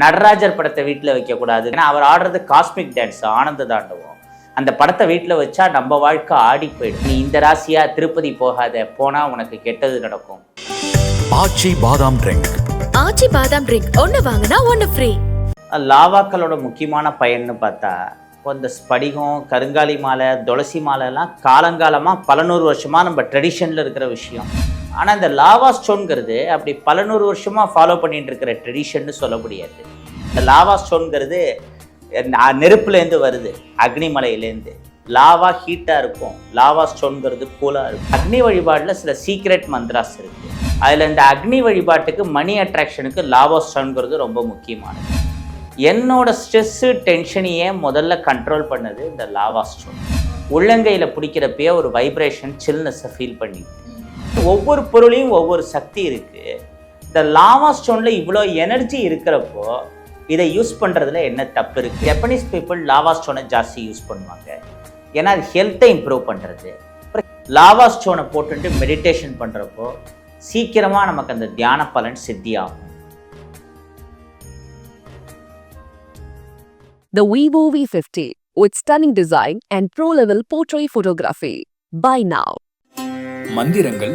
நடராஜர் படத்தை வீட்டில் வைக்கக்கூடாது. ஏன்னா அவர் ஆடுறது காஸ்மிக் டான்ஸ் ஆனந்த தாண்டவம். அந்த படத்தை வீட்டில் வச்சா நம்ம வாழ்க்கை ஆடி போயிடும். நீ இந்த ராசியா திருப்பதி போகாத போனா உனக்கு கெட்டது நடக்கும். ஆச்சி பாதாம் ட்ரிங்க். ஆச்சி பாதாம் ட்ரிங்க். ஒன்னு வாங்கினா ஒன்னு ஃப்ரீ லாவாக்களோட முக்கியமான பயன்னு பார்த்தா இந்த ஸ்படிகம் கருங்காலி மாலை துளசி மாலைலாம் காலங்காலமாக பல நூறு வருஷமாக நம்ம ட்ரெடிஷனில் இருக்கிற விஷயம். ஆனால் இந்த லாவா ஸ்டோன்கிறது அப்படி பல நூறு வருஷமாக ஃபாலோ பண்ணிட்டு இருக்கிற ட்ரெடிஷன்னு சொல்ல முடியாது. இந்த லாவா ஸ்டோன்கிறது நெருப்புலேருந்து வருது அக்னிமலையிலேருந்து லாவா ஹீட்டாக இருக்கும் லாவா ஸ்டோன்கிறது கூலாக இருக்கும். அக்னி வழிபாட்டில் சில சீக்ரெட் மந்த்ராஸ் இருக்குது அதில் இந்த அக்னி வழிபாட்டுக்கு மணி அட்ராக்ஷனுக்கு லாவா ஸ்டோன்கிறது ரொம்ப முக்கியமானது. என்னோட ஸ்ட்ரெஸ்ஸு டென்ஷனையே முதல்ல கண்ட்ரோல் பண்ணது இந்த லாவா ஸ்டோன். உள்ளங்கையில் பிடிக்கிறப்பயே ஒரு வைப்ரேஷன் சில்னஸை ஃபீல் பண்ணி ஒவ்வொரு பொருளையும் ஒவ்வொரு சக்தி இருக்குது இந்த லாவா ஸ்டோனில் இவ்வளோ எனர்ஜி இருக்கிறப்போ இதை யூஸ் பண்ணுறதுல என்ன தப்பு இருக்குது ஜப்பனீஸ் பீப்புள் லாவா ஸ்டோனை ஜாஸ்தி யூஸ் பண்ணுவாங்க. ஏன்னா அது ஹெல்த்தை இம்ப்ரூவ் பண்ணுறது லாவா ஸ்டோனை போட்டுட்டு மெடிடேஷன் பண்ணுறப்போ சீக்கிரமாக நமக்கு அந்த தியான பலன் சித்தியாகும். The Vivo V50 with stunning design and pro-level portrait photography. Buy now. மந்திரங்கள்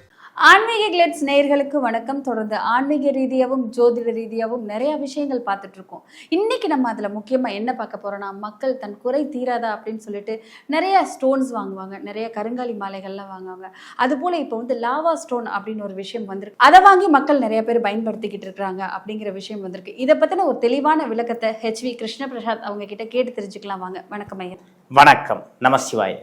ஆன்மீக கிளட்ஸ் நேயர்களுக்கு வணக்கம். தொடர்ந்து ஆன்மீக ரீதியாகவும் ஜோதிட ரீதியாகவும் நிறைய விஷயங்கள் பார்த்துட்டு இருக்கோம் இன்னைக்கு நம்ம அதில் முக்கியமாக என்ன பார்க்க போறோம்னா மக்கள் தன் குறை தீராதா அப்படின்னு சொல்லிட்டு நிறைய ஸ்டோன்ஸ் வாங்குவாங்க. நிறைய கருங்காலி மாலைகள்லாம் வாங்குவாங்க. அதுபோல் இப்போ வந்து லாவா ஸ்டோன் அப்படின்னு ஒரு விஷயம் வந்திருக்கு. அதை வாங்கி மக்கள் நிறைய பேர் பயன்படுத்திக்கிட்டு இருக்காங்க அப்படிங்கிற விஷயம் வந்திருக்கு. இதை பற்றின ஒரு தெளிவான விளக்கத்தை ஹெச்வி கிருஷ்ண பிரசாத் அவங்க கிட்ட கேட்டு தெரிஞ்சுக்கலாம் வாங்க. வணக்கம் ஐயா. வணக்கம். நமசிவாய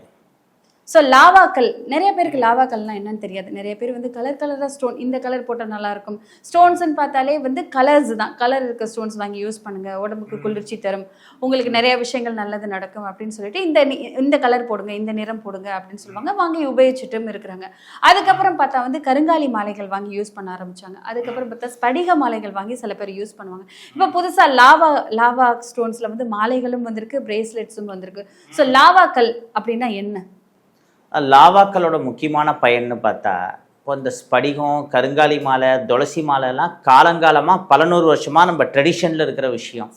ஸோ லாவாக்கள் நிறைய பேருக்கு லாவாக்கள்னா என்னன்னு தெரியாது. நிறைய பேர் வந்து கலர் கலராக ஸ்டோன் இந்த கலர் போட்டால் நல்லா இருக்கும் ஸ்டோன்ஸ்னு பார்த்தாலே வந்து கலர்ஸ் தான். கலர் இருக்க ஸ்டோன்ஸ் வாங்கி யூஸ் பண்ணுங்க. உடம்புக்கு குளிர்ச்சி தரும். உங்களுக்கு நிறைய விஷயங்கள் நல்லது நடக்கும் அப்படின்னு சொல்லிட்டு இந்த இந்த கலர் போடுங்க இந்த நிறம் போடுங்க அப்படின்னு சொல்லுவாங்க. வாங்கி உபயோகிச்சுட்டும் இருக்கிறாங்க. அதுக்கப்புறம் பார்த்தா வந்து கருங்காலி மாலைகள் வாங்கி யூஸ் பண்ண ஆரம்பிச்சாங்க. அதுக்கப்புறம் பார்த்தா ஸ்படிக மாலைகள் வாங்கி சில பேர் யூஸ் பண்ணுவாங்க. இப்போ புதுசாக லாவா லாவா ஸ்டோன்ஸில் வந்து மாலைகளும் வந்திருக்கு பிரேஸ்லெட்ஸும் வந்திருக்கு. ஸோ லாவாக்கள் அப்படின்னா என்ன? லாவாக்களோட முக்கியமான பயன்னு பார்த்தா இப்போ இந்த ஸ்படிகம் கருங்காலி மாலை துளசி மாலைலாம் காலங்காலமாக பல நூறு வருஷமாக நம்ம ட்ரெடிஷனில் இருக்கிற விஷயம்.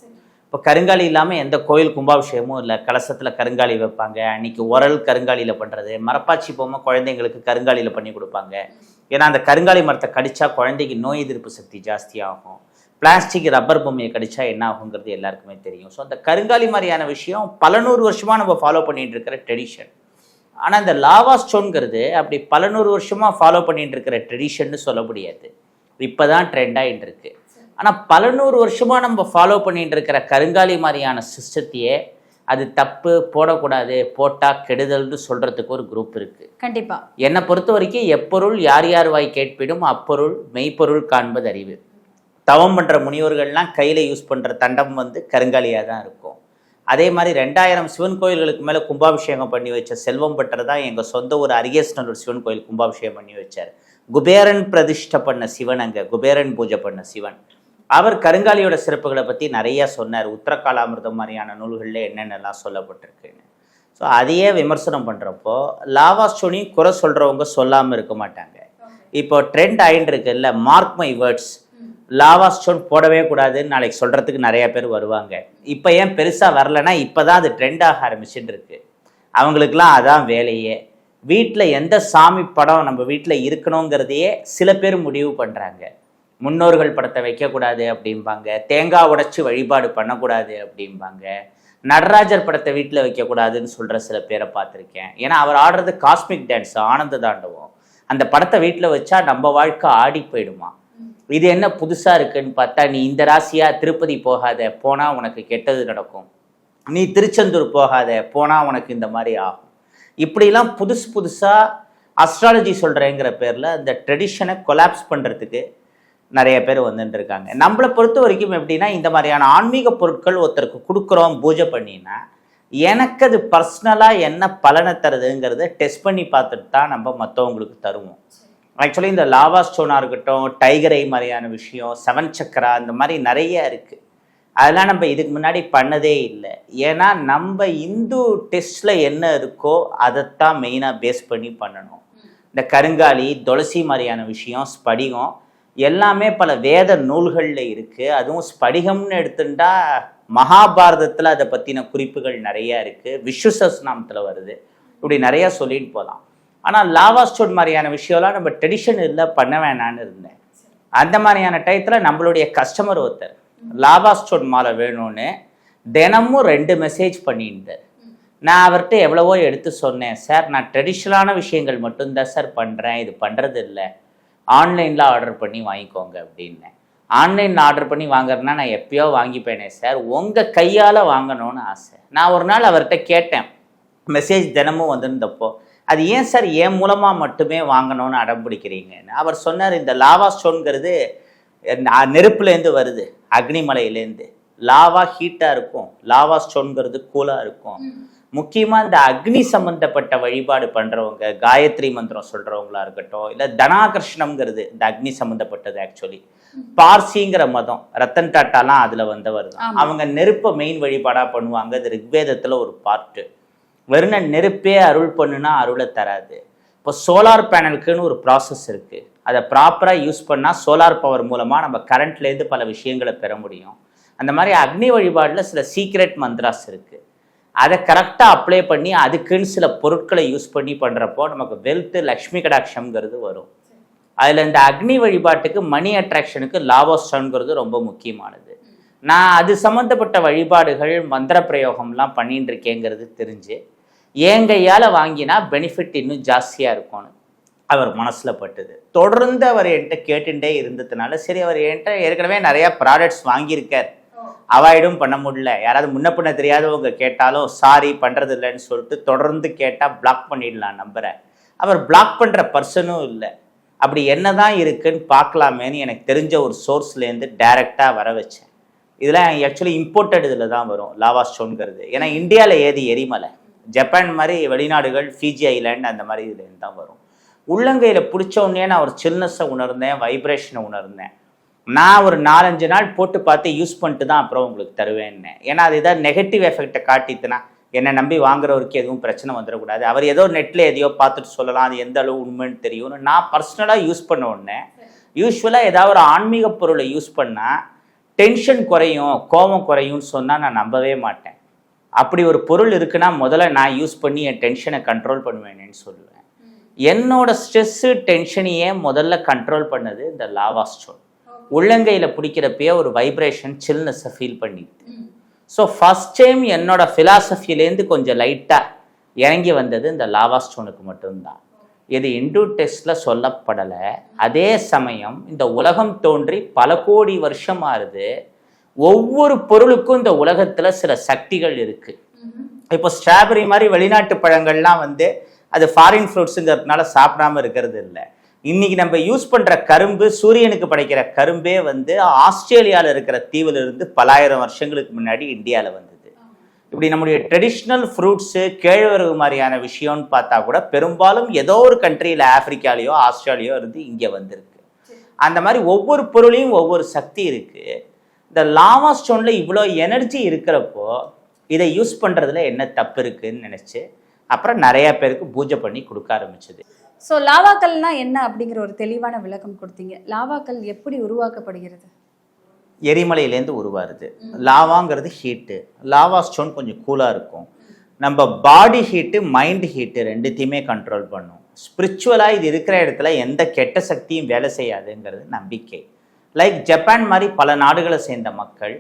இப்போ கருங்காலி இல்லாமல் எந்த கோயில் கும்பாபிஷேகமும் இல்லை. கலசத்தில் கருங்காலி வைப்பாங்க. அன்னைக்கு உரல் கருங்காலியில் பண்ணுறது மரப்பாச்சி பொம்மை குழந்தைங்களுக்கு கருங்காலியில் பண்ணி கொடுப்பாங்க. ஏன்னா அந்த கருங்காலி மரத்தை கடித்தா குழந்தைக்கு நோய் எதிர்ப்பு சக்தி ஜாஸ்தியாகும் பிளாஸ்டிக் ரப்பர் பொம்மையை கடிச்சா என்ன ஆகுங்கிறது எல்லாருக்குமே தெரியும். ஸோ அந்த கருங்காலி மாதிரியான விஷயம் பல நூறு வருஷமாக நம்ம ஃபாலோ பண்ணிட்டு இருக்கிற ட்ரெடிஷன் ஆனால் இந்த லாவா ஸ்டோன்கிறது அப்படி பல நூறு வருஷமாக ஃபாலோ பண்ணிட்டு இருக்கிற ட்ரெடிஷன்னு சொல்ல முடியாது. இப்போ தான் ட்ரெண்ட் ஆகிட்டு இருக்கு ஆனால் பல நூறு வருஷமாக நம்ம ஃபாலோ பண்ணிட்டு இருக்கிற கருங்காலி மாதிரியான சிஸ்டத்தையே அது தப்பு போடக்கூடாது போட்டால் கெடுதல்னு சொல்கிறதுக்கு ஒரு குரூப் இருக்குது கண்டிப்பா. என்னை பொறுத்த வரைக்கும் எப்பொருள் யார் யார் வாய் கேட்பிடும் அப்பொருள் மெய்ப்பொருள் காண்பது அறிவு. தவம் பண்ணுற முனிவர்கள்லாம் கையில் யூஸ் பண்ணுற தண்டம் வந்து கருங்காலியாக தான் இருக்கும். அதே மாதிரி ரெண்டாயிரம் சிவன் கோயில்களுக்கு மேலே கும்பாபிஷேகம் பண்ணி வச்ச செல்வம் பட்டர் தான் எங்கள் சொந்த ஒரு அரியஸ்னூர் சிவன் கோயில் கும்பாபிஷேகம் பண்ணி வச்சார். குபேரன் பிரதிஷ்டை பண்ண சிவன் அங்கே குபேரன் பூஜை பண்ண சிவன். அவர் கருங்காலியோட சிறப்புகளை பற்றி நிறைய சொன்னார். உத்தரகாலாமிர்தம் மாதிரியான நூல்களில் என்னென்னலாம் சொல்லப்பட்டிருக்குன்னு. ஸோ அதையே விமர்சனம் பண்ணுறப்போ லாவா ஸ்டோனையும் குறை சொல்கிறவங்க சொல்லாமல் இருக்க மாட்டாங்க. இப்போ ட்ரெண்ட் ஆகிட்டு இருக்குல்ல mark my words lava stone போடவே கூடாதுன்னு நாளைக்கு சொல்கிறதுக்கு நிறைய பேர் வருவாங்க. இப்போ ஏன் பெருசாக வரலன்னா இப்போ தான் அது ட்ரெண்ட் ஆக ஆரம்பிச்சுட்டு இருக்கு அவங்களுக்குலாம் அதான் வேலையே. வீட்டில் எந்த சாமி படம் நம்ம வீட்டில் இருக்கணுங்கிறதையே சில பேர் முடிவு பண்ணுறாங்க முன்னோர்கள் படத்தை வைக்கக்கூடாது அப்படிம்பாங்க. தேங்காய் உடைச்சி வழிபாடு பண்ணக்கூடாது அப்படிம்பாங்க. நடராஜர் படத்தை வீட்டில் வைக்கக்கூடாதுன்னு சொல்கிற சில பேரை பார்த்துருக்கேன். ஏன்னா அவர் ஆடுறது காஸ்மிக் டான்ஸ் ஆனந்த தாண்டவம். அந்த படத்தை வீட்டில் வச்சா நம்ம வாழ்க்கை ஆடி போயிடுமா? இது என்ன புதுசாக இருக்குன்னு பார்த்தா நீ இந்த ராசியா திருப்பதி போகாத போனால் உனக்கு கெட்டது நடக்கும். நீ திருச்செந்தூர் போகாத போனால் உனக்கு இந்த மாதிரி ஆகும். இப்படிலாம் புதுசு புதுசாக அஸ்ட்ராலஜி சொல்கிறேங்கிற பேரில் அந்த ட்ரெடிஷனை கொலாப்ஸ் பண்ணுறதுக்கு நிறைய பேர் வந்துட்டு இருக்காங்க நம்மளை பொறுத்த வரைக்கும் எப்படின்னா இந்த மாதிரியான ஆன்மீக பொருட்கள் ஒருத்தருக்கு கொடுக்குறோம் பூஜை பண்ணினா எனக்கு அது பர்சனலாக என்ன பலனை தருதுங்கிறத டெஸ்ட் பண்ணி பார்த்துட்டு தான் நம்ம மற்றவங்களுக்கு தருவோம். ஆக்சுவலி இந்த லாவா ஸ்டோனாக இருக்கட்டும் டைகரை மாதிரியான விஷயம் செவன் சக்கரா இந்த மாதிரி நிறைய இருக்குது அதெல்லாம் நம்ம இதுக்கு முன்னாடி பண்ணதே இல்லை. ஏன்னா நம்ம இந்து டெஸ்ட்டில் என்ன இருக்கோ அதைத்தான் மெயினாக பேஸ் பண்ணி பண்ணணும். இந்த கருங்காலி துளசி மாதிரியான விஷயம் ஸ்படிகம் எல்லாமே பல வேத நூல்களில் இருக்குது அதுவும் ஸ்படிகம்னு எடுத்துட்டா மகாபாரதத்தில் அதை பற்றின குறிப்புகள் நிறையா இருக்குது விஸ்வசஸ்நாமத்தில் வருது. இப்படி நிறையா சொல்லிட்டு போகலாம். ஆனால் லாவா ஸ்டோன் மாதிரியான விஷயம்லாம் நம்ம ட்ரெடிஷன் இல்லை பண்ண வேணான்னு இருந்தேன். அந்த மாதிரியான டயத்தில் நம்மளுடைய கஸ்டமர் ஒருத்தர் லாவா ஸ்டோன் மாலை வேணும்னு தினமும் ரெண்டு மெசேஜ் பண்ணியிருந்தார் நான் அவர்கிட்ட எவ்வளவோ எடுத்து சொன்னேன் சார் நான் ட்ரெடிஷ்னலான விஷயங்கள் மட்டும்தான் சார் பண்ணுறேன் இது பண்ணுறது இல்லை ஆன்லைனில் ஆர்டர் பண்ணி வாங்கிக்கோங்க அப்படின்னேன். ஆன்லைனில் ஆர்டர் பண்ணி வாங்குறதுனா நான் எப்பயோ வாங்கிப்பேனே சார். உங்கள் கையால் வாங்கணும்னு ஆசை. நான் ஒரு நாள் அவர்கிட்ட கேட்டேன். மெசேஜ் தினமும் வந்திருந்தப்போ அது ஏன் சார் என் மூலமாக மட்டுமே வாங்கணும்னு அடம் பிடிக்கிறீங்கன்னு அவர் சொன்னார் இந்த லாவா ஸ்டோன்கிறது நெருப்புலேருந்து வருது அக்னிமலையிலேருந்து லாவா ஹீட்டாக இருக்கும் லாவா ஸ்டோன்கிறது கூலாக இருக்கும். முக்கியமாக இந்த அக்னி சம்பந்தப்பட்ட வழிபாடு பண்ணுறவங்க காயத்ரி மந்திரம் சொல்கிறவங்களா இருக்கட்டும் இல்லை தனாகர்ஷ்ணம்ங்கிறது இந்த அக்னி சம்மந்தப்பட்டது ஆக்சுவலி பார்சிங்கிற மதம் ரத்தன் டாட்டாலாம் அதில் வந்தவர் தான். அவங்க நெருப்பை மெயின் வழிபாடாக பண்ணுவாங்க அது ரிக்வேதத்தில் ஒரு பார்ட்டு வெறும் நெருப்பே அருள் பண்ணுனா அருளை தராது. இப்போ சோலார் பேனலுக்குன்னு ஒரு ப்ராசஸ் இருக்குது அதை ப்ராப்பராக யூஸ் பண்ணால் சோலார் பவர் மூலமாக நம்ம கரண்ட்லேருந்து பல விஷயங்களை பெற முடியும். அந்த மாதிரி அக்னி வழிபாடில் சில சீக்ரெட் மந்த்ராஸ் இருக்குது அதை கரெக்டாக அப்ளை பண்ணி அதுக்குன்னு சில பொருட்களை யூஸ் பண்ணி பண்ணுறப்போ நமக்கு வெல்த்து லக்ஷ்மி கடாட்சம்ங்கிறது வரும். அதில் இந்த அக்னி வழிபாட்டுக்கு மணி அட்ராக்ஷனுக்கு லாபோஸ்டன்ங்கிறது ரொம்ப முக்கியமானது. நான் அது சம்மந்தப்பட்ட வழிபாடுகள் மந்திர பிரயோகம்லாம் பண்ணிட்டு இருக்கேங்கிறது தெரிஞ்சு என் கையால் வாங்கினா பெனிஃபிட் இன்னும் ஜாஸ்தியாக இருக்கும்னு அவர் மனசில் பட்டுது. தொடர்ந்து அவர் என்கிட்ட கேட்டுட்டே இருந்ததுனால சரி அவர் என்கிட்ட ஏற்கனவே நிறையா ப்ராடக்ட்ஸ் வாங்கியிருக்கார். அவாய்டும் பண்ண முடியல. யாராவது முன்ன பின்ன தெரியாதவங்க கேட்டாலும் சாரி பண்ணுறது இல்லைன்னு சொல்லிட்டு தொடர்ந்து கேட்டால் பிளாக் பண்ணிடலாம் நம்பரை அவர் பிளாக் பண்ணுற பர்சனும் இல்லை. அப்படி என்ன தான் இருக்குன்னு பார்க்கலாமேன்னு எனக்கு தெரிஞ்ச ஒரு சோர்ஸ்லேருந்து டைரெக்டாக வர வச்சேன். இதெல்லாம் ஆக்சுவலி இம்போர்ட்டட் இதில் தான் வரும் லாவா ஸ்டோன்கிறது ஏன்னா இந்தியாவில் ஏது எரிமலை. ஜப்பான் மாதிரி வெளிநாடுகள் ஃபிஜி ஐலாண்ட் அந்த மாதிரி இதுலேருந்து தான் வரும். உள்ளங்கையில் பிடிச்ச உடனே நான் ஒரு சில்னஸை உணர்ந்தேன் வைப்ரேஷனை உணர்ந்தேன். நான் ஒரு நாலஞ்சு நாள் போட்டு பார்த்து யூஸ் பண்ணிட்டு தான் அப்புறம் உங்களுக்கு தருவேன்னேன். ஏன்னா அது ஏதாவது நெகட்டிவ் எஃபெக்டை காட்டித்துனா என்னை நம்பி வாங்குறவருக்கு எதுவும் பிரச்சனை வந்துடக்கூடாது. அவர் ஏதோ நெட்டில் எதையோ பார்த்துட்டு சொல்லலாம் அது எந்த அளவு உண்மைன்னு தெரியும்னு நான் பர்சனலாக யூஸ் பண்ண உடனே யூஸ்வலாக ஏதாவது ஒரு ஆன்மீக பொருளை யூஸ் பண்ணால் டென்ஷன் குறையும் கோபம் குறையும்னு சொன்னால் நான் நம்பவே மாட்டேன். அப்படி ஒரு பொருள் இருக்குன்னா முதல்ல நான் யூஸ் பண்ணி என் டென்ஷனை கண்ட்ரோல் பண்ணுவேனேன்னு சொல்லுவேன். என்னோட ஸ்ட்ரெஸ்ஸு டென்ஷனையே முதல்ல கண்ட்ரோல் பண்ணது? இந்த லாவா ஸ்டோன் உள்ளங்கையில் பிடிக்கிறப்பயே ஒரு வைப்ரேஷன் சில்னஸை ஃபீல் பண்ணிட்டு. ஸோ ஃபஸ்ட் டைம் என்னோட ஃபிலாசபிலேருந்து கொஞ்சம் லைட்டாக இறங்கி வந்தது இந்த லாவா ஸ்டோனுக்கு மட்டும்தான். இது இந்து டெஸ்டில் சொல்லப்படலை. அதே சமயம் இந்த உலகம் தோன்றி பல கோடி வருஷம் ஆறுது ஒவ்வொரு பொருளுக்கும் இந்த உலகத்தில் சில சக்திகள் இருக்குது இப்போ ஸ்ட்ராபெரி மாதிரி வெளிநாட்டு பழங்கள்லாம் வந்து அது ஃபாரின் ஃப்ரூட்ஸுங்கிறதுனால சாப்பிடாம இருக்கிறது இல்லை. இன்னைக்கு நம்ம யூஸ் பண்ற கரும்பு சூரியனுக்கு படைக்கிற கரும்பே வந்து ஆஸ்திரேலியாவில் இருக்கிற தீவுல இருந்து பலாயிரம் வருஷங்களுக்கு முன்னாடி இந்தியாவில் வந்தது. இப்படி நம்முடைய ட்ரெடிஷ்னல் ஃப்ரூட்ஸு கேழ்வரகு மாதிரியான விஷயம்னு பார்த்தா கூட பெரும்பாலும் ஏதோ ஒரு கண்ட்ரியில் ஆப்பிரிக்காலேயோ ஆஸ்திரேலியோ இருந்து இங்கே வந்திருக்கு. அந்த மாதிரி ஒவ்வொரு பொருளையும் ஒவ்வொரு சக்தி இருக்குது இந்த லாவா ஸ்டோனில் இவ்வளோ எனர்ஜி இருக்கிறப்போ இதை யூஸ் பண்ணுறதுல என்ன தப்பு இருக்குதுன்னு நினச்சி அப்புறம் நிறையா பேருக்கு பூஜை பண்ணி கொடுக்க ஆரம்பிச்சது. ஸோ லாவாக்கள்னால் என்ன அப்படிங்கிற ஒரு தெளிவான விளக்கம் கொடுத்தீங்க. லாவாக்கல் எப்படி உருவாக்கப்படுகிறது? எரிமலையிலேருந்து உருவாருது லாவாங்கிறது ஹீட்டு லாவா ஸ்டோன் கொஞ்சம் கூலாக இருக்கும். நம்ம பாடி ஹீட்டு மைண்ட் ஹீட்டு ரெண்டுத்தையுமே கண்ட்ரோல் பண்ணும். ஸ்பிரிச்சுவலாக இது இருக்கிற இடத்துல எந்த கெட்ட சக்தியும் வேலை செய்யாதுங்கிறது நம்பிக்கை. லைக் ஜப்பான் மாதிரி பல நாடுகளை சேர்ந்த மக்கள்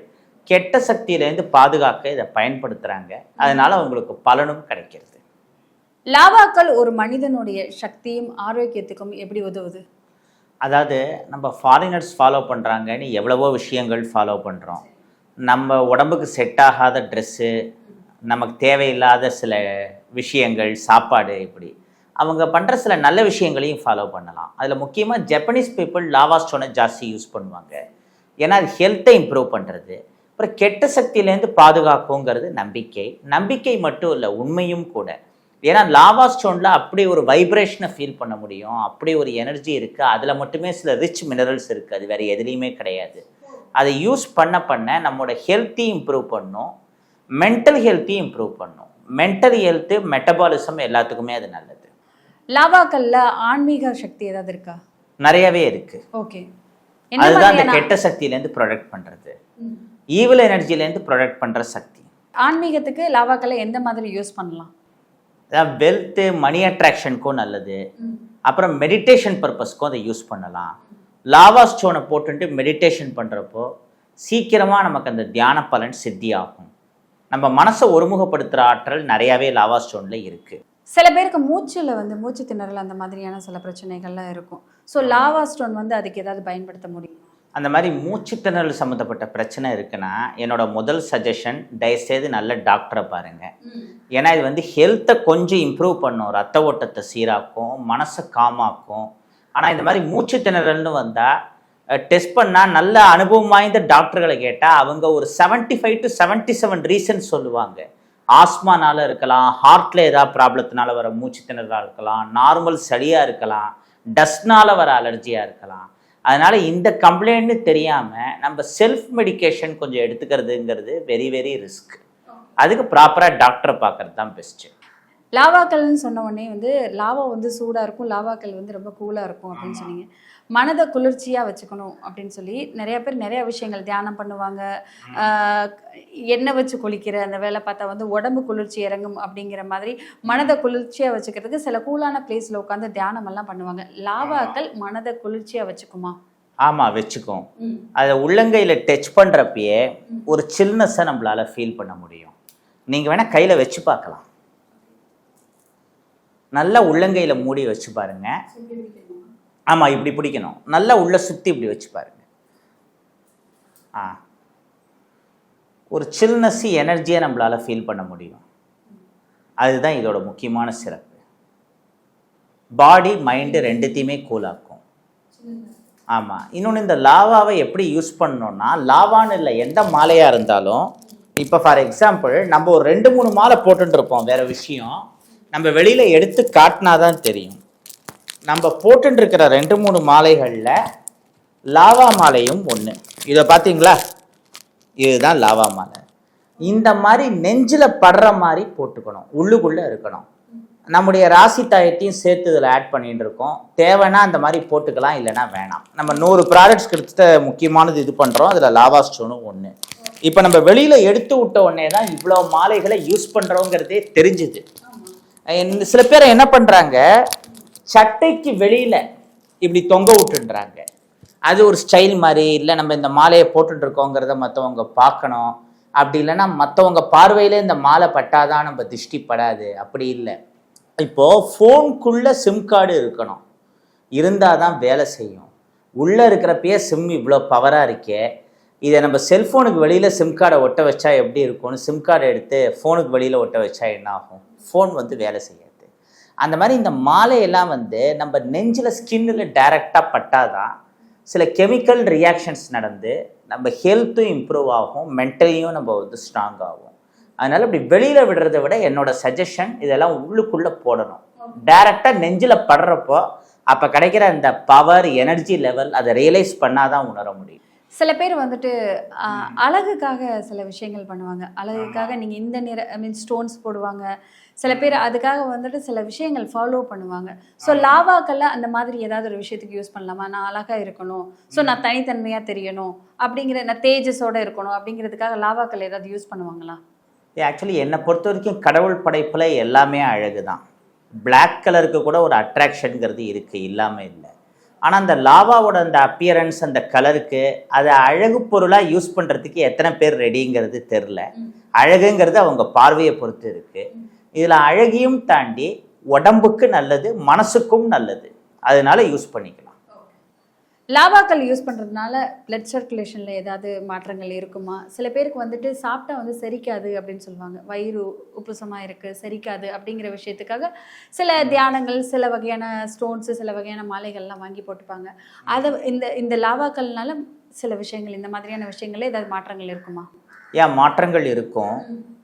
கெட்ட சக்தியிலேருந்து பாதுகாக்க இதை பயன்படுத்துகிறாங்க அதனால அவங்களுக்கு பலனும் கிடைக்கிறது. லாவாக்கள் ஒரு மனிதனுடைய சக்தியும் ஆரோக்கியத்துக்கும் எப்படி உதவுது? அதாவது நம்ம ஃபாரினர்ஸ் ஃபாலோ பண்ணுறாங்கன்னு எவ்வளவோ விஷயங்கள் ஃபாலோ பண்ணுறோம் நம்ம உடம்புக்கு செட் ஆகாத ட்ரெஸ்ஸு நமக்கு தேவையில்லாத சில விஷயங்கள் சாப்பாடு இப்படி. அவங்க பண்ணுற சில நல்ல விஷயங்களையும் ஃபாலோ பண்ணலாம். அதில் முக்கியமாக ஜப்பனீஸ் பீப்புள் லாவா ஸ்டோனை ஜாஸ்தி யூஸ் பண்ணுவாங்க. ஏன்னா அது ஹெல்த்தை இம்ப்ரூவ் பண்ணுறது அப்புறம் கெட்ட சக்தியிலேருந்து பாதுகாக்குங்கிறது நம்பிக்கை. நம்பிக்கை மட்டும் இல்லை உண்மையும் கூட. ஏன்னா லாவா ஸ்டோனில் அப்படி ஒரு வைப்ரேஷனை ஃபீல் பண்ண முடியும். அப்படி ஒரு எனர்ஜி இருக்குது அதில் மட்டுமே சில ரிச் மினரல்ஸ் இருக்குது அது வேறு எதுலேயுமே கிடையாது. அதை யூஸ் பண்ண பண்ண நம்மளோட ஹெல்த்தையும் இம்ப்ரூவ் பண்ணும். மென்டல் ஹெல்த்தையும் இம்ப்ரூவ் பண்ணும். மென்டல் ஹெல்த்து மெட்டபாலிசம் எல்லாத்துக்குமே அது நல்லது. லாவாக்கல்ல ஆன்மீக சக்தி ஏதாவது இருக்கா? நிறையவே இருக்குது ஓகே. அதுதான் அந்த கெட்ட சக்தியிலேருந்து ப்ரொடெக்ட் பண்ணுறது ஈவில் எனர்ஜிலேருந்து ப்ரொடெக்ட் பண்ணுற சக்தி. ஆன்மீகத்துக்கு லாவாக்கல்ல எந்த மாதிரி யூஸ் பண்ணலாம்? அதான் வெல்த்து மணி அட்ராக்ஷனுக்கும் நல்லது. அப்புறம் மெடிடேஷன் பர்பஸ்க்கும் அதை யூஸ் பண்ணலாம். லாவா ஸ்டோனை போட்டுட்டு மெடிடேஷன் பண்ணுறப்போ சீக்கிரமாக நமக்கு அந்த தியான பலன் சித்தி ஆகும் நம்ம மனசை ஒருமுகப்படுத்துகிற ஆற்றல் நிறையாவே லாவா ஸ்டோனில் இருக்குது சில பேருக்கு மூச்சுல வந்து மூச்சு திணறல் அந்த மாதிரியான சில பிரச்சனைகள்லாம் இருக்கும். ஸோ லாவா ஸ்டோன் வந்து அதுக்கு ஏதாவது பயன்படுத்த முடியும்? அந்த மாதிரி மூச்சுத்திணறல் சம்மந்தப்பட்ட பிரச்சனை இருக்குன்னா என்னோட முதல் சஜஷன் தயவுசெய்து நல்ல டாக்டரை பாருங்கள் ஏன்னா இது வந்து ஹெல்த்தை கொஞ்சம் இம்ப்ரூவ் பண்ணும். ரத்த ஓட்டத்தை சீராக்கும் மனசை காமாக்கும் ஆனால் இந்த மாதிரி மூச்சு திணறல்னு வந்தால் டெஸ்ட் பண்ணால் நல்ல அனுபவம் வாய்ந்த டாக்டர்களை கேட்டால் அவங்க ஒரு 75 five to seventy seven reason சொல்லுவாங்க. ஆஸ்மானால இருக்கலாம் ஹார்ட்டில் ஏதாவது ப்ராப்ளத்தினால வர மூச்சு திணறலாக இருக்கலாம் நார்மல் சளியாக இருக்கலாம் டஸ்ட்னால வர அலர்ஜியாக இருக்கலாம். அதனால் இந்த கம்ப்ளைண்ட்னு தெரியாமல் நம்ம செல்ஃப் மெடிகேஷன் கொஞ்சம் எடுத்துக்கிறதுங்கிறது வெரி வெரி ரிஸ்க் அதுக்கு ப்ராப்பராக டாக்டரை பார்க்கறது தான் பெஸ்ட்டு லாவாக்கல்னு சொன்ன உடனே வந்து லாவா வந்து சூடாக இருக்கும் லாவாக்கல் வந்து ரொம்ப கூலாக இருக்கும் அப்படின்னு சொன்னீங்க. மனதை குளிர்ச்சியாக வச்சுக்கணும் அப்படின்னு சொல்லி நிறைய பேர் நிறைய விஷயங்கள் தியானம் பண்ணுவாங்க. எண்ணெய் வச்சு குளிக்கிற அந்த வேலை பார்த்தா வந்து உடம்பு குளிர்ச்சி இறங்கும் அப்படிங்கிற மாதிரி மனதை குளிர்ச்சியாக வச்சுக்கிறதுக்கு சில கூலான பிளேஸில் உட்காந்து தியானம் எல்லாம் பண்ணுவாங்க. லாவாக்கள் மனதை குளிர்ச்சியாக வச்சுக்குமா? ஆமாம் வச்சுக்கோம். அதை உள்ளங்கையில் டச் பண்ணுறப்பயே ஒரு சில்னஸை நம்மளால் ஃபீல் பண்ண முடியும். நீங்கள் வேணால் கையில் வச்சு பார்க்கலாம். நல்லா உள்ளங்கையில் மூடி வச்சு பாருங்க. ஆமாம் இப்படி பிடிக்கணும். நல்லா உள்ளே சுற்றி இப்படி வச்சு பாருங்க. ஆ. ஒரு சில்னஸ்ஸு எனர்ஜியை நம்மளால் ஃபீல் பண்ண முடியும். அதுதான் இதோட முக்கியமான சிறப்பு. பாடி மைண்டு ரெண்டுத்தையுமே கூலாக்கும் ஆமாம் இன்னொன்று இந்த லாவாவை எப்படி யூஸ் பண்ணோன்னா லாவான்னு இல்லை எந்த மாலையாக இருந்தாலும் இப்போ ஃபார் எக்ஸாம்பிள் நம்ம ஒரு ரெண்டு மூணு மாலை போட்டுருப்போம் இருப்போம் விஷயம். நம்ம வெளியில் எடுத்து காட்டினா தான் தெரியும். நம்ம போட்டுருக்கிற இருக்கிற ரெண்டு மூணு மாலைகளில் லாவா மாலையும் ஒன்று இதை பார்த்தீங்களா இதுதான் லாவா மாலை. இந்த மாதிரி நெஞ்சில் படுற மாதிரி போட்டுக்கணும். உள்ளுக்குள்ளே இருக்கணும். நம்முடைய ராசி தாயத்தையும் சேர்த்து இதில் ஆட் பண்ணிட்டு இருக்கோம் தேவைன்னா அந்த மாதிரி போட்டுக்கலாம் இல்லைன்னா வேணாம். நம்ம நூறு ப்ராடக்ட்ஸ் கிட்ட முக்கியமானது இது பண்ணுறோம் அதில் லாவா ஸ்டோனும் ஒன்று இப்போ நம்ம வெளியில் எடுத்து விட்ட உடனே தான் இவ்வளோ மாலைகளை யூஸ் பண்ணுறோங்கிறதே தெரிஞ்சுது. இந்த சில பேர் என்ன பண்ணுறாங்க சட்டைக்கு வெளியில் இப்படி தொங்க விட்டுன்றாங்க. அது ஒரு ஸ்டைல் மாதிரி இல்லை நம்ம இந்த மாலையை போட்டுட்டு இருக்கோங்கிறத மற்றவங்க பார்க்கணும். அப்படி இல்லைன்னா மற்றவங்க பார்வையில இந்த மாலை பட்டாதான் நம்ம திருஷ்டி படாது அப்படி இல்லை. இப்போ ஃபோனுக்குள்ள சிம் கார்டு இருக்கணும். இருந்தால் தான் வேலை செய்யும். உள்ளே இருக்கிறப்பயே சிம் இவ்வளோ பவராக இருக்கே. இதை நம்ம செல்ஃபோனுக்கு வெளியில் சிம் கார்டை ஒட்ட வச்சா எப்படி இருக்கும்னு சிம் கார்டை எடுத்து ஃபோனுக்கு வெளியில் ஒட்ட வச்சா என்ன ஆகும் ஃபோன் வந்து வேலை செய்யாது. அந்த மாதிரி இந்த மாலையெல்லாம் வந்து நம்ம நெஞ்சில் ஸ்கின்னில் டைரெக்டாக பட்டாதான் சில கெமிக்கல் ரியாக்ஷன்ஸ் நடந்து நம்ம ஹெல்த்தும் இம்ப்ரூவ் ஆகும் மென்டலியும் நம்ம வந்து ஸ்ட்ராங் ஆகும். அதனால இப்படி வெளியில் விடுறதை விட என்னோட சஜஷன் இதெல்லாம் உள்ளுக்குள்ளே போடணும். டைரெக்டாக நெஞ்சில் படுறப்போ அப்போ கிடைக்கிற அந்த பவர் எனர்ஜி லெவல் அதை ரியலைஸ் பண்ணாதான் உணர முடியும். சில பேர் வந்துட்டு அழகுக்காக சில விஷயங்கள் பண்ணுவாங்க. அழகுக்காக நீங்கள் இந்த நிற ஐ மீன் ஸ்டோன்ஸ் போடுவாங்க. சில பேர் அதுக்காக வந்துட்டு சில விஷயங்கள் ஃபாலோ பண்ணுவாங்க. ஸோ லாவாக்கல்ல அந்த மாதிரி ஏதாவது ஒரு விஷயத்துக்கு யூஸ் பண்ணலாமா? நான் அழகா இருக்கணும். ஸோ நான் தனித்தன்மையாக தெரியணும். அப்படிங்கிற நான் தேஜஸோட இருக்கணும். அப்படிங்கிறதுக்காக லாவாக்கல் ஏதாவது யூஸ் பண்ணுவாங்களா? ஆக்சுவலி என்னை பொறுத்த வரைக்கும் கடவுள் படைப்பில் எல்லாமே அழகு தான் Black கலருக்கு கூட ஒரு அட்ராக்ஷனுங்கிறது இருக்குது இல்லாமல் இல்லை. ஆனால் அந்த லாவாவோட அந்த அப்பியரன்ஸ் அந்த கலருக்கு அதை அழகு பொருளாக யூஸ் பண்ணுறதுக்கு எத்தனை பேர் ரெடிங்கிறது தெரில. அழகுங்கிறது அவங்க பார்வையை பொறுத்து இருக்குது இதில் அழகையும் தாண்டி உடம்புக்கு நல்லது மனசுக்கும் நல்லது. அதனால யூஸ் பண்ணிக்கலாம். லாவாக்கள் யூஸ் பண்ணுறதுனால பிளட் சர்க்குலேஷனில் ஏதாவது மாற்றங்கள் இருக்குமா? சில பேருக்கு வந்துட்டு சாப்பிட்டா வந்து செரிக்காது அப்படின்னு சொல்லுவாங்க. வயிறு உப்புசமாக இருக்குது செரிக்காது அப்படிங்கிற விஷயத்துக்காக சில தியானங்கள் சில வகையான ஸ்டோன்ஸு சில வகையான மாலைகள்லாம் வாங்கி போட்டுப்பாங்க. அதை இந்த இந்த லாவாக்கள்னால சில விஷயங்கள் இந்த மாதிரியான விஷயங்களே ஏதாவது மாற்றங்கள் இருக்குமா? ஏன் மாற்றங்கள் இருக்கும்.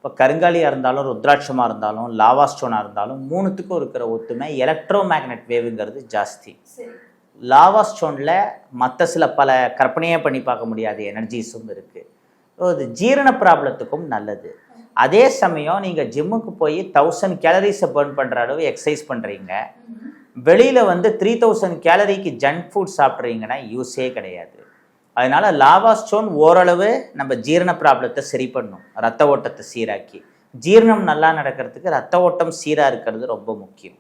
இப்போ கருங்காலியாக இருந்தாலும் ருத்ராட்சமாக இருந்தாலும் லாவா ஸ்டோனாக இருந்தாலும் மூணுத்துக்கும் இருக்கிற ஒத்துமை எலக்ட்ரோ மேக்னெட் வேவுங்கிறது ஜாஸ்தி லாவா ஸ்டோனில் மற்ற சில பல கற்பனையே பண்ணி பார்க்க முடியாத எனர்ஜிஸும் இருக்குது இது ஜீரண ப்ராப்ளத்துக்கும் நல்லது. அதே சமயம் நீங்கள் ஜிம்முக்கு போய் தௌசண்ட் கேலரிஸை பர்ன் பண்ணுற அளவு எக்ஸசைஸ் பண்ணுறீங்க வெளியில் வந்து த்ரீ தௌசண்ட் கேலரிக்கு ஜங்க் ஃபுட் சாப்பிட்றீங்கன்னா யூஸே கிடையாது. அதனால லாவா ஸ்டோன் ஓரளவு நம்ம ஜீரண ப்ராப்ளத்தை சரி பண்ணும். ரத்த ஓட்டத்தை சீராக்கி. ஜீரணம் நல்லா நடக்கிறதுக்கு ரத்த ஓட்டம் சீராக இருக்கிறது ரொம்ப முக்கியம்.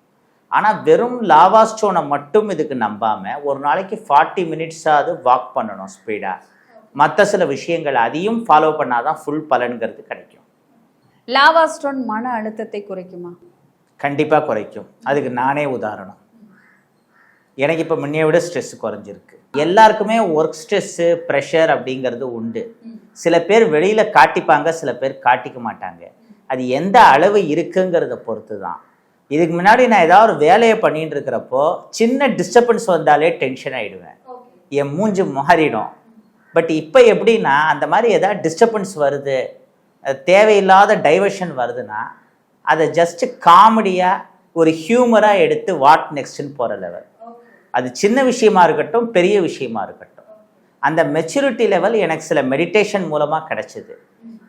ஆனால் வெறும் லாவா ஸ்டோனை மட்டும் இதுக்கு நம்பாமல் ஒரு நாளைக்கு ஃபார்ட்டி மினிட்ஸாவது வாக் பண்ணணும் ஸ்பீடாக மற்ற சில விஷயங்கள் அதையும் ஃபாலோ பண்ணாதான் ஃபுல் பலன்கிறது கிடைக்கும். லாவா ஸ்டோன் மன அழுத்தத்தை குறைக்குமா? கண்டிப்பாக குறைக்கும். அதுக்கு நானே உதாரணம். எனக்கு இப்போ முன்னைய விட ஸ்ட்ரெஸ் குறைஞ்சிருக்கு. எல்லாருக்குமே ஒர்க் ஸ்ட்ரெஸ்ஸு ப்ரெஷர் அப்படிங்கிறது உண்டு. சில பேர் வெளியில் காட்டிப்பாங்க சில பேர் காட்டிக்க மாட்டாங்க. அது எந்த அளவு இருக்குங்கிறத பொறுத்து தான் இதுக்கு முன்னாடி நான் ஏதாவது ஒரு வேலையை பண்ணிட்டு இருக்கிறப்போ சின்ன டிஸ்டர்பன்ஸ் வந்தாலே டென்ஷன் ஆகிடுவேன் என் மூஞ்சி மாறிடும். பட் இப்போ எப்படின்னா அந்த மாதிரி ஏதாவது டிஸ்டர்பன்ஸ் வருது அது தேவையில்லாத டைவர்ஷன் வருதுன்னா அதை ஜஸ்ட் காமெடியாக ஒரு ஹியூமராக எடுத்து வாட் நெக்ஸ்ட்னு போகிற லெவல் அது சின்ன விஷயமா இருக்கட்டும் பெரிய விஷயமா இருக்கட்டும். அந்த மெச்சூரிட்டி லெவல் எனக்கு சில மெடிடேஷன் மூலமாக கிடைச்சிது.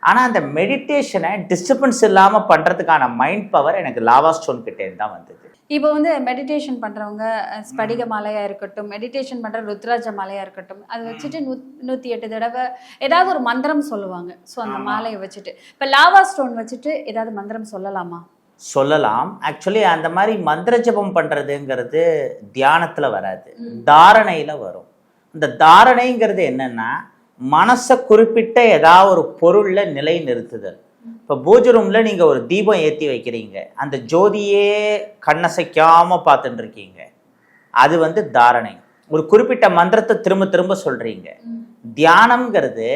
ஆனால் அந்த மெடிடேஷனை டிஸ்டர்பன்ஸ் இல்லாமல் பண்ணுறதுக்கான மைண்ட் பவர் எனக்கு லாவா ஸ்டோன் கிட்டேருந்து தான் வந்தது. இப்போ வந்து மெடிடேஷன் பண்றவங்க அஹ், ஸ்படிக மாலையா இருக்கட்டும் மெடிடேஷன் பண்ற ருத்ராஜ மாலையா இருக்கட்டும் அதை வச்சுட்டு நூ நூத்தி எட்டு தடவை ஏதாவது ஒரு மந்திரம் சொல்லுவாங்க. ஸோ அந்த மாலையை வச்சுட்டு இப்போ லாவா ஸ்டோன் வச்சுட்டு ஏதாவது மந்திரம் சொல்லலாமா? சொல்லலாம். ஆக்சுவலி அந்த மாதிரி மந்திர ஜபம் பண்ணுறதுங்கிறது தியானத்தில் வராது. தாரணையில் வரும். இந்த தாரணைங்கிறது என்னன்னா மனசை குறிப்பிட்ட ஏதாவது ஒரு பொருளில் நிலை நிறுத்துதல். இப்போ பூஜை ரூமில் நீங்கள் ஒரு தீபம் ஏற்றி வைக்கிறீங்க. அந்த ஜோதியே கண்ணசைக்காமல் பார்த்துட்டு இருக்கீங்க. அது வந்து தாரணை. ஒரு குறிப்பிட்ட மந்திரத்தை திரும்ப திரும்ப சொல்கிறீங்க தியானம்ங்கிறது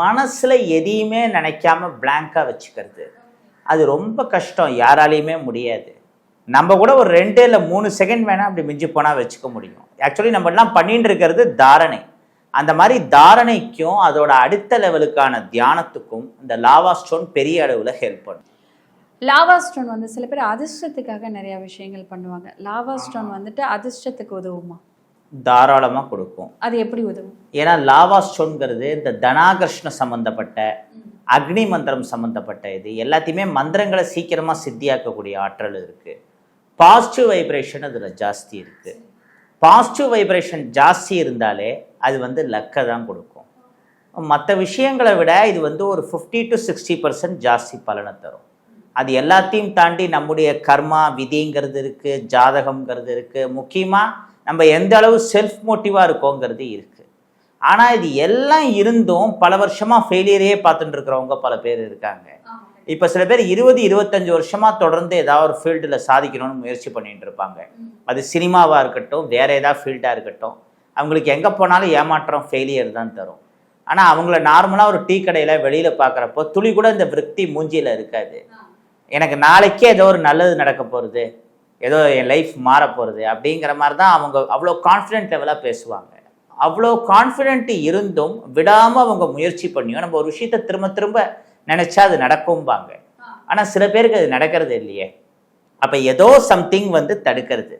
மனசில் எதையுமே நினைக்காம blank-ஆ வச்சுக்கிறது. அது ரொம்ப கஷ்டம். யாராலையுமே முடியாது. நம்ம கூட ஒரு ரெண்டு இல்லை மூணு செகண்ட் வேணால் அப்படி மிஞ்சி போனால் வச்சுக்க முடியும். ஆக்சுவலி நம்ம எல்லாம் பண்ணிட்டு இருக்கிறது தாரணை. அந்த மாதிரி தாரணைக்கும் அதோட அடுத்த லெவலுக்கான தியானத்துக்கும் இந்த லாவா ஸ்டோன் பெரிய அளவில் ஹெல்ப் பண்ணும். லாவா ஸ்டோன் வந்து சில பேர் அதிர்ஷ்டத்துக்காக நிறைய விஷயங்கள் பண்ணுவாங்க. லாவா ஸ்டோன் வந்துட்டு அதிர்ஷ்டத்துக்கு உதவுமா? தாராளமாக கொடுக்கும். அது எப்படி உதவும்? ஏன்னா லாவா ஸ்டோன்ங்கிறது இந்த தனாகர்ஷ்ண சம்பந்தப்பட்ட அக்னி மந்திரம் சம்மந்தப்பட்ட இது எல்லாத்தையுமே மந்திரங்களை சீக்கிரமாக சித்தியாக்கக்கூடிய ஆற்றல் இருக்குது பாசிட்டிவ் வைப்ரேஷன் அதில் ஜாஸ்தி இருக்குது பாசிட்டிவ் வைப்ரேஷன் ஜாஸ்தி இருந்தாலே அது வந்து லக்கை தான் கொடுக்கும். மற்ற விஷயங்களை விட இது வந்து ஒரு ஃபிஃப்டி டு சிக்ஸ்டி பர்சன்ட் ஜாஸ்தி பலனை தரும். அது எல்லாத்தையும் தாண்டி நம்முடைய கர்மா விதிங்கிறது இருக்குது ஜாதகம்ங்கிறது இருக்குது முக்கியமாக நம்ம எந்த அளவு செல்ஃப் மோட்டிவாக இருக்கோங்கிறது இருக்குது ஆனால் இது எல்லாம் இருந்தும் பல வருஷமாக ஃபெயிலியரே பார்த்துட்டு இருக்கிறவங்க பல பேர் இருக்காங்க. இப்போ சில பேர் இருபது இருபத்தஞ்சு வருஷமாக தொடர்ந்து ஏதாவது ஒரு ஃபீல்டில் சாதிக்கணும்னு முயற்சி பண்ணிட்டு இருப்பாங்க அது சினிமாவாக இருக்கட்டும் வேற ஏதாவது ஃபீல்டாக இருக்கட்டும் அவங்களுக்கு எங்கே போனாலும் ஏமாற்றம் ஃபெயிலியர் தான் தரும். ஆனால் அவங்கள நார்மலாக ஒரு டீ கடையில் வெளியில் பார்க்குறப்போ துளி கூட இந்த விருத்தி மூஞ்சியில் இருக்காது. எனக்கு நாளைக்கே ஏதோ ஒரு நல்லது நடக்க போகிறது ஏதோ என் லைஃப் மாற போகிறது அப்படிங்கிற மாதிரி தான் அவங்க அவ்வளோ கான்ஃபிடென்ட் லெவலாக பேசுவாங்க. அவ்வளோ கான்ஃபிடென்ட் இருந்தும் விடாமல் அவங்க முயற்சி பண்ணியும். நம்ம ஒரு விஷயத்தை திரும்ப திரும்ப நினச்சா அது நடக்கும்பாங்க. ஆனால் சில பேருக்கு அது நடக்கிறது இல்லையே. அப்போ ஏதோ சம்திங் வந்து தடுக்கிறது.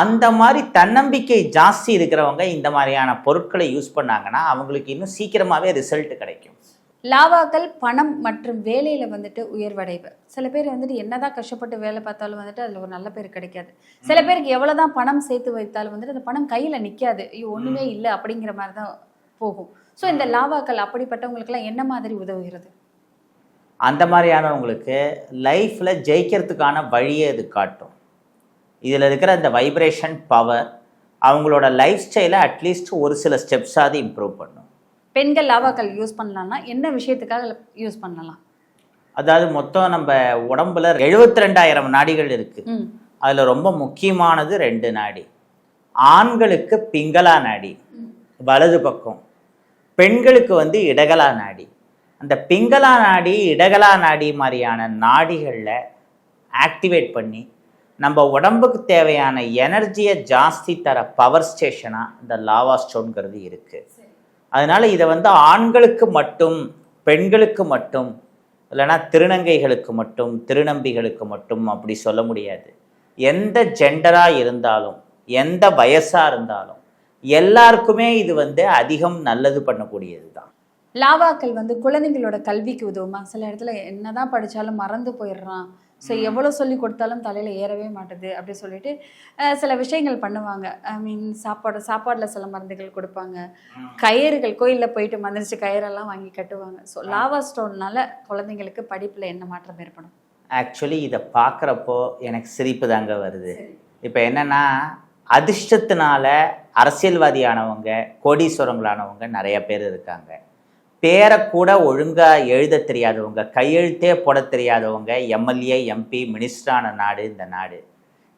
அந்த மாதிரி தன்னம்பிக்கை ஜாஸ்தி இருக்கிறவங்க இந்த மாதிரியான பொருட்களை யூஸ் பண்ணாங்கன்னா அவங்களுக்கு இன்னும் சீக்கிரமாகவே ரிசல்ட் கிடைக்கும். லாவாக்கள் பணம் மற்றும் வேலையில வந்துட்டு உயர்வடைவு. சில பேர் வந்துட்டு என்னதான் கஷ்டப்பட்டு வேலை பார்த்தாலும் வந்துட்டு அதுல ஒரு நல்ல பேர் கிடைக்காது. சில பேருக்கு எவ்வளவுதான் பணம் சேர்த்து வைத்தாலும் வந்துட்டு அந்த பணம் கையில நிக்காது. ஐயோ ஒண்ணுமே இல்லை அப்படிங்கிற மாதிரி தான் போகும். ஸோ இந்த லாவாக்கள் அப்படிப்பட்டவங்களுக்கெல்லாம் என்ன மாதிரி உதவுகிறது? அந்த மாதிரியானவங்களுக்கு லைஃப்பில் ஜெயிக்கிறதுக்கான வழியை இது காட்டும். இதில் இருக்கிற இந்த வைப்ரேஷன் பவர் அவங்களோட லைஃப் ஸ்டைலை அட்லீஸ்ட் ஒரு சில ஸ்டெப்ஸாவது இம்ப்ரூவ் பண்ணும். பெண்கள் லாவாக்கள் யூஸ் பண்ணலாம்னா என்ன விஷயத்துக்காக யூஸ் பண்ணலாம்? அதாவது மொத்தம் நம்ம உடம்புல எழுபத்தி ரெண்டாயிரம் நாடிகள் இருக்குது ம். அதில் ரொம்ப முக்கியமானது ரெண்டு நாடி. ஆண்களுக்கு பிங்களா நாடி வலது பக்கம். பெண்களுக்கு வந்து இடகலா நாடி. அந்த பிங்களா நாடி இடகலா நாடி மாதிரியான நாடிகளில் ஆக்டிவேட் பண்ணி நம்ம உடம்புக்கு தேவையான எனர்ஜியை ஜாஸ்தி தர பவர் ஸ்டேஷனாக இந்த லாவா ஸ்டோன்கிறது இருக்குது அதனால் இதை வந்து ஆண்களுக்கு மட்டும் பெண்களுக்கு மட்டும் இல்லைன்னா திருநங்கைகளுக்கு மட்டும் திருநம்பிகளுக்கு மட்டும் அப்படி சொல்ல முடியாது. எந்த ஜெண்டராக இருந்தாலும் எந்த வயசாக இருந்தாலும் எல்லாருக்குமே இது வந்து அதிகம் நல்லது பண்ணக்கூடியது தான். லாவாக்கள் வந்து குழந்தைங்களோட கல்விக்கு உதவுமா? சில இடத்துல என்னதான் படிச்சாலும் மறந்து போயிடுறான். ஸோ எவ்வளோ சொல்லி கொடுத்தாலும் தலையில ஏறவே மாட்டுது அப்படி சொல்லிட்டு சில விஷயங்கள் பண்ணுவாங்க. ஐ மீன் சாப்பாடு சாப்பாடுல சில மருந்துகள் கொடுப்பாங்க. கயிறுகள் கோயில்ல போயிட்டு மந்திரிச்சு கயிறெல்லாம் வாங்கி கட்டுவாங்க. ஸோ லாவா ஸ்டோன்னால குழந்தைங்களுக்கு படிப்புல என்ன மாற்றம் ஏற்படும்? ஆக்சுவலி இதை பார்க்குறப்போ எனக்கு சிரிப்பு தாங்க வருது. இப்போ என்னன்னா அதிர்ஷ்டத்தினால அரசியல்வாதியானவங்க கோடீஸ்வரங்களானவங்க நிறைய பேர் இருக்காங்க. பேரை கூட ஒழுங்காக எழுத தெரியாதவங்க கையெழுத்தே போட தெரியாதவங்க எம்எல்ஏ எம்பி மினிஸ்டரான நாடு இந்த நாடு.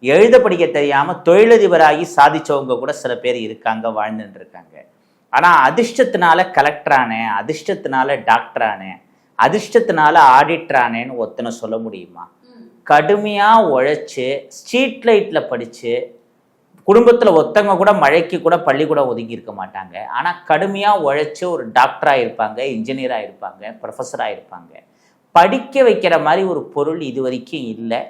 எழுத படிக்க தெரியாமல் தொழிலதிபராகி சாதிச்சவங்க கூட சில பேர் இருக்காங்க வாழ்ந்துட்டு இருக்காங்க. ஆனால் அதிர்ஷ்டத்தினால கலெக்டரானேன் அதிர்ஷ்டத்தினால டாக்டரானேன் அதிர்ஷ்டத்தினால ஆடிட்டரானேன்னு ஒருத்தனை சொல்ல முடியுமா? கடுமையாக உழைச்சி ஸ்ட்ரீட் லைட்டில் படித்து குடும்பத்தில் ஒருத்தவங்க கூட மழைக்கு கூட பள்ளிக்கூடம் ஒதுங்கி இருக்க மாட்டாங்க. ஆனால் கடுமையாக உழைச்சி ஒரு டாக்டராக இருப்பாங்க இன்ஜினியராக இருப்பாங்க ப்ரொஃபஸராக இருப்பாங்க. படிக்க வைக்கிற மாதிரி ஒரு பொருள் இது வரைக்கும் இல்லை.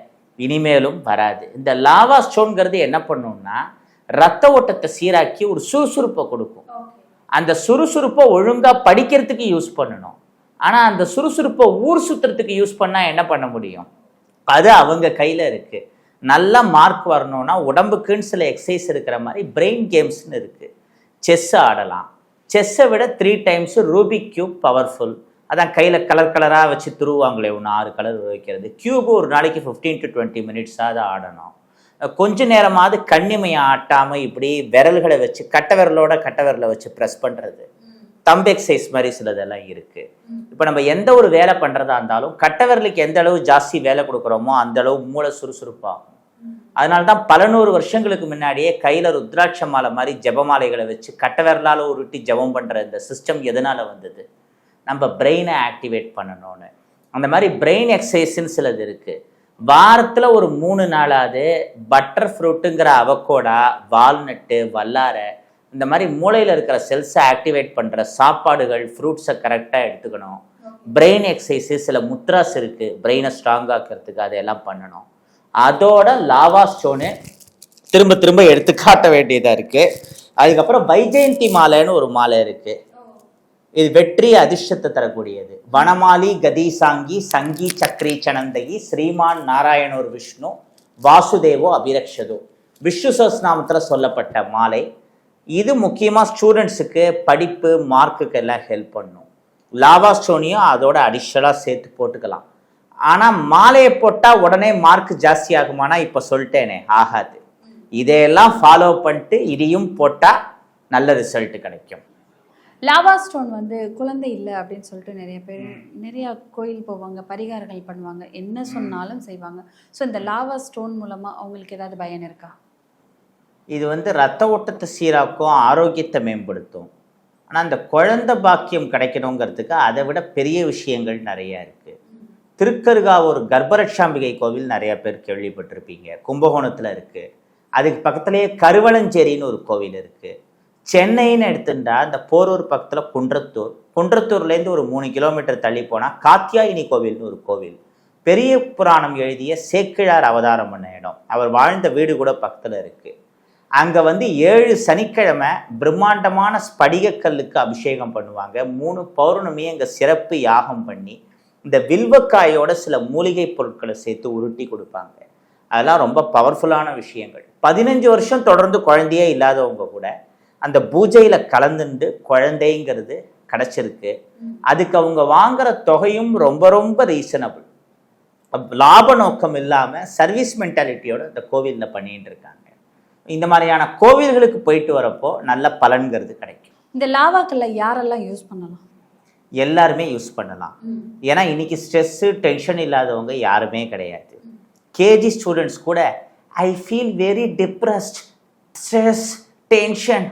இனிமேலும் வராது. இந்த லாவா ஸ்டோன்கிறது என்ன பண்ணும்னா ரத்த ஓட்டத்தை சீராக்கி ஒரு சுறுசுறுப்பை கொடுக்கும். அந்த சுறுசுறுப்பை ஒழுங்காக படிக்கிறதுக்கு யூஸ் பண்ணணும். ஆனால் அந்த சுறுசுறுப்பை ஊர் சுற்றுறதுக்கு யூஸ் பண்ணால் என்ன பண்ண முடியும்? அது அவங்க கையில் இருக்குது நல்ல மார்க் வரணும்னா உடம்புக்குன்னு சில எக்ஸசைஸ் இருக்கிற மாதிரி பிரெயின் கேம்ஸ்னு இருக்குது செஸ் ஆடலாம். செஸ்ஸை விட three times Rubik cube powerful அதான் கையில் கலர் கலராக வச்சு துருவாங்களே ஒன்று ஆறு கலர் வைக்கிறது. கியூபு ஒரு நாளைக்கு ஃபிஃப்டீன் டு டுவெண்ட்டி மினிட்ஸாவது ஆடணும். கொஞ்ச நேரமாவது கண்ணிமையை ஆட்டாமல் இப்படி விரல்களை வச்சு கட்டை விரலோட கட்ட விரலை வச்சு ப்ரெஸ் பண்ணுறது தம்பு எக்ஸசைஸ் மாதிரி சிலதெல்லாம் இருக்குது இப்போ நம்ம எந்த ஒரு வேலை பண்ணுறதா இருந்தாலும் கட்டவர்களுக்கு எந்த அளவு ஜாஸ்தி வேலை கொடுக்குறோமோ அந்த அளவு மூளை சுறுசுறுப்பாகும். அதனால தான் பல நூறு வருஷங்களுக்கு முன்னாடியே கையில் ருத்ராட்ச மாலை மாதிரி ஜபமாலைகளை வச்சு கட்டவரலால் உருட்டி ஜெபம் பண்ணுற இந்த சிஸ்டம் எதனால் வந்தது? நம்ம பிரெயினை ஆக்டிவேட் பண்ணணும்னு. அந்த மாதிரி பிரெயின் எக்ஸசைஸ்ன்னு சிலது இருக்குது வாரத்தில் ஒரு மூணு நாளாவது பட்டர் ஃப்ரூட்டுங்கிற அவக்கோடா வால்நட்டு வல்லாரை இந்த மாதிரி மூளையில் இருக்கிற செல்ஸை ஆக்டிவேட் பண்ணுற சாப்பாடுகள் ஃப்ரூட்ஸை கரெக்டாக எடுத்துக்கணும். பிரெயின் எக்ஸசைஸு சில முத்ராஸ் இருக்குது பிரெயினை ஸ்ட்ராங் ஆக்கிறதுக்கு அதையெல்லாம் பண்ணணும். அதோட லாவா ஸ்டோனு திரும்ப திரும்ப எடுத்து காட்ட வேண்டியதாக இருக்குது அதுக்கப்புறம் வைஜெயந்தி மாலைன்னு ஒரு மாலை இருக்குது இது வெற்றி அதிர்ஷ்டத்தை தரக்கூடியது. வனமாலி கதிசாங்கி சங்கி சக்ரி சனந்தகி ஸ்ரீமான் நாராயணோர் விஷ்ணு வாசுதேவோ அபிரக்ஷதோ. விஷ்ணு சஹஸ்நாமத்தில் சொல்லப்பட்ட மாலை. இது முக்கியமாக ஸ்டூடெண்ட்ஸுக்கு படிப்பு மார்க்குக்கு எல்லாம் ஹெல்ப் பண்ணும். லாவா ஸ்டோனியும் அதோட அடிஷனலாக சேர்த்து போட்டுக்கலாம். ஆனால் மாலையை போட்டால் உடனே மார்க் ஜாஸ்தி ஆகுமானா இப்போ சொல்லிட்டேனே ஆகாது. இதையெல்லாம் ஃபாலோ பண்ணிட்டு இதையும் போட்டால் நல்ல ரிசல்ட் கிடைக்கும். லாவா ஸ்டோன் வந்து குழந்தை இல்லை அப்படின்னு சொல்லிட்டு நிறைய பேர் நிறைய கோயில் போவாங்க பரிகாரங்கள் பண்ணுவாங்க என்ன சொன்னாலும் செய்வாங்க. ஸோ இந்த லாவா ஸ்டோன் மூலமா அவங்களுக்கு ஏதாவது பயன் இருக்கா? இது வந்து ரத்த ஓட்டத்தை சீராக்கும் ஆரோக்கியத்தை மேம்படுத்தும். ஆனால் அந்த குழந்தை பாக்கியம் கிடைக்கணுங்கிறதுக்கு அதை விட பெரிய விஷயங்கள் நிறையா இருக்குது திருக்கருகாவூர் கர்ப்பரட்சாம்பிகை கோவில் நிறையா பேர் கேள்விப்பட்டிருப்பீங்க. கும்பகோணத்தில் இருக்குது அதுக்கு பக்கத்துலேயே கருவளஞ்சேரின்னு ஒரு கோவில் இருக்குது சென்னைன்னு எடுத்துட்டா அந்த போரூர் பக்கத்தில் குன்றத்தூர். குன்றத்தூர்லேருந்து ஒரு மூணு கிலோமீட்டர் தள்ளி போனால் காத்தியாயினி கோவில்னு ஒரு கோவில். பெரிய புராணம் எழுதிய சேக்கிழார் அவதாரம் பண்ண இடம். அவர் வாழ்ந்த வீடு கூட பக்கத்தில் இருக்குது அங்கே வந்து ஏழு சனிக்கிழமை பிரம்மாண்டமான ஸ்படிகக்கல்லுக்கு அபிஷேகம் பண்ணுவாங்க. மூணு பௌர்ணமி அங்கே சிறப்பு யாகம் பண்ணி இந்த வில்வக்காயோட சில மூலிகை பொருட்களை சேர்த்து உருட்டி கொடுப்பாங்க. அதெல்லாம் ரொம்ப பவர்ஃபுல்லான விஷயங்கள். பதினஞ்சு வருஷம் தொடர்ந்து குழந்தையே இல்லாதவங்க கூட அந்த பூஜையில் கலந்துண்டு குழந்தைங்கிறது கிடச்சிருக்கு. அதுக்கு அவங்க வாங்குற தொகையும் ரொம்ப ரொம்ப ரீசனபிள் லாப நோக்கம் இல்லாமல் சர்வீஸ் மென்டாலிட்டியோட இந்த கோவிலில் பண்ணிட்டு இருக்காங்க. இந்த மாதிரியான கோவில்களுக்கு போயிட்டு வரப்போ நல்ல பலன்கிறது கிடைக்கும். இந்த லாவாக்கல்ல யாரெல்லாம் யூஸ் பண்ணலாம்? எல்லாருமே யூஸ் பண்ணலாம். ஏன்னா இன்னைக்கு ஸ்ட்ரெஸ்ஸு டென்ஷன் இல்லாதவங்க யாருமே கிடையாது. கேஜி ஸ்டூடெண்ட்ஸ் கூட I feel very depressed stress tension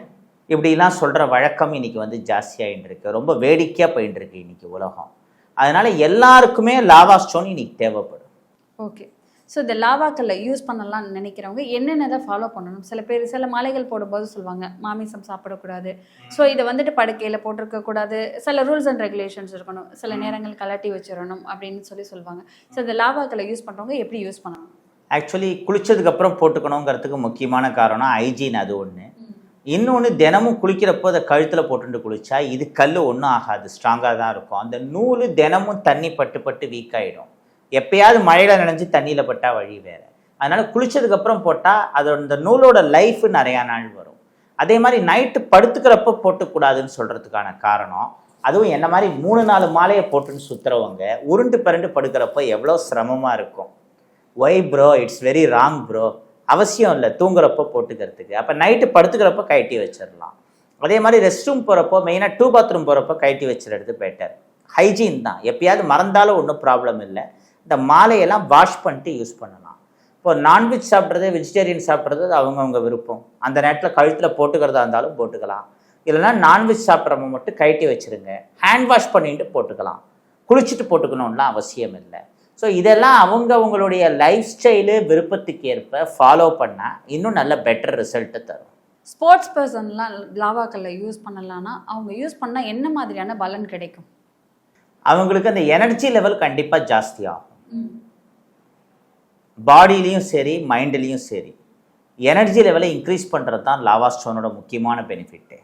இப்படிலாம் சொல்கிற வழக்கம் இன்னைக்கு வந்து ஜாஸ்தியாகிட்டு இருக்கு ரொம்ப வேடிக்கையாக போயிட்டு இருக்கு இன்னைக்கு உலகம். அதனால எல்லாருக்குமே லாவா ஸ்டோன் இன்னைக்கு தேவைப்படும். ஓகே ஸோ இந்த லாவாக்கல்ல யூஸ் பண்ணலாம்னு நினைக்கிறவங்க என்னென்னதை ஃபாலோ பண்ணணும்? சில பேர் சில மாலைகள் போடும்போது சொல்லுவாங்க மாமிசம் சாப்பிடக்கூடாது. ஸோ இதை வந்துட்டு படுக்கையில் போட்டிருக்க கூடாது. சில ரூல்ஸ் அண்ட் ரெகுலேஷன்ஸ் இருக்கணும். சில நேரங்கள் கலட்டி வச்சிடணும் அப்படின்னு சொல்லி சொல்லுவாங்க. ஸோ இந்த லாவாக்கல்ல யூஸ் பண்ணுறவங்க எப்படி யூஸ் பண்ணணும் ஆக்சுவலி குளிச்சதுக்கப்புறம் போட்டுக்கணுங்கிறதுக்கு முக்கியமான காரணம் ஹைஜீன் அது ஒன்று இன்னொன்று தினமும் குளிக்கிறப்போ அதை கழுத்தில் போட்டுட்டு குளிச்சா இது கல் ஒன்றும் ஆகாது. ஸ்ட்ராங்காக தான் இருக்கும். அந்த நூல் தினமும் தண்ணி பட்டு பட்டு வீக் ஆகிடும் எப்பயாவது மழையில் நனைஞ்சு தண்ணியில் பட்டால் வழி வேறு. அதனால் குளித்ததுக்கப்புறம் போட்டால் அதோட இந்த நூலோட லைஃப் நிறையா நாள் வரும். அதே மாதிரி நைட்டு படுத்துக்கிறப்ப போட்டுக்கூடாதுன்னு சொல்கிறதுக்கான காரணம் அதுவும் என்ன மாதிரி மூணு நாலு மாலையை போட்டுன்னு சுற்றுறவங்க உருண்டு பிறண்டு படுக்கிறப்போ எவ்வளோ சிரமமாக இருக்கும். Why bro it's very wrong bro அவசியம் இல்லை தூங்குறப்போ போட்டுக்கிறதுக்கு. அப்போ நைட்டு படுத்துக்கிறப்போ கழட்டி வச்சிடலாம். அதே மாதிரி ரெஸ்ட் ரூம் போகிறப்போ மெயினாக டூ பாத்ரூம் போகிறப்போ கழட்டி வச்சிடுறது பெட்டர் ஹைஜீன் தான். எப்பயாவது மறந்தாலும் ஒன்றும் ப்ராப்ளம் இல்லை. இந்த மாலையெல்லாம் வாஷ் பண்ணிட்டு யூஸ் பண்ணலாம். இப்போ நான்வெஜ் சாப்பிட்றது வெஜிடேரியன் சாப்பிட்றது அது அவங்கவுங்க விருப்பம். அந்த நேரத்தில் கழுத்தில் போட்டுக்கிறதா இருந்தாலும் போட்டுக்கலாம். இல்லைன்னா நான்வெஜ் சாப்பிட்றவங்க மட்டும் கழட்டி வச்சிருங்க. ஹேண்ட் வாஷ் பண்ணிட்டு போட்டுக்கலாம். குளிச்சுட்டு போட்டுக்கணும்லாம் அவசியம் இல்லை. ஸோ இதெல்லாம் அவங்க அவங்களுடைய லைஃப் ஸ்டைலு விருப்பத்துக்கு ஏற்ப ஃபாலோ பண்ணால் இன்னும் நல்ல பெட்டர் ரிசல்ட்டை தரும். ஸ்போர்ட்ஸ் பர்சன்லாம் லாவாக்கல்ல யூஸ் பண்ணலாம்னா அவங்க யூஸ் பண்ணால் என்ன மாதிரியான பலன் கிடைக்கும்? அவங்களுக்கு அந்த எனர்ஜி லெவல் கண்டிப்பாக ஜாஸ்தி ஆகும். பாடியிலையும் சரி மைண்ட்லேயும் சரி எனர்ஜி லெவலை இன்க்ரீஸ் பண்ணுறது தான் லாவா ஸ்டோனோட முக்கியமான பெனிஃபிட்டு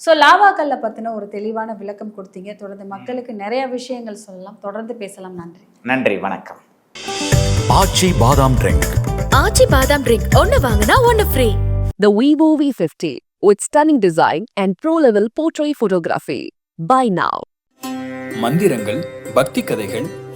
ஸோ லாவாக்கல்ல பற்றின ஒரு தெளிவான விளக்கம் கொடுத்தீங்க. தொடர்ந்து மக்களுக்கு நிறைய விஷயங்கள் சொல்லலாம். தொடர்ந்து பேசலாம். நன்றி. நன்றி. வணக்கம். ஆச்சி பாதாம் ட்ரிங்க். ஆச்சி பாதாம் ட்ரிங்க். ஒன்னு வாங்கினா ஒன்னு free The Vivo V50 with stunning design and pro-level portrait photography. Buy now. மந்திரங்கள் பக்தி கதைகள்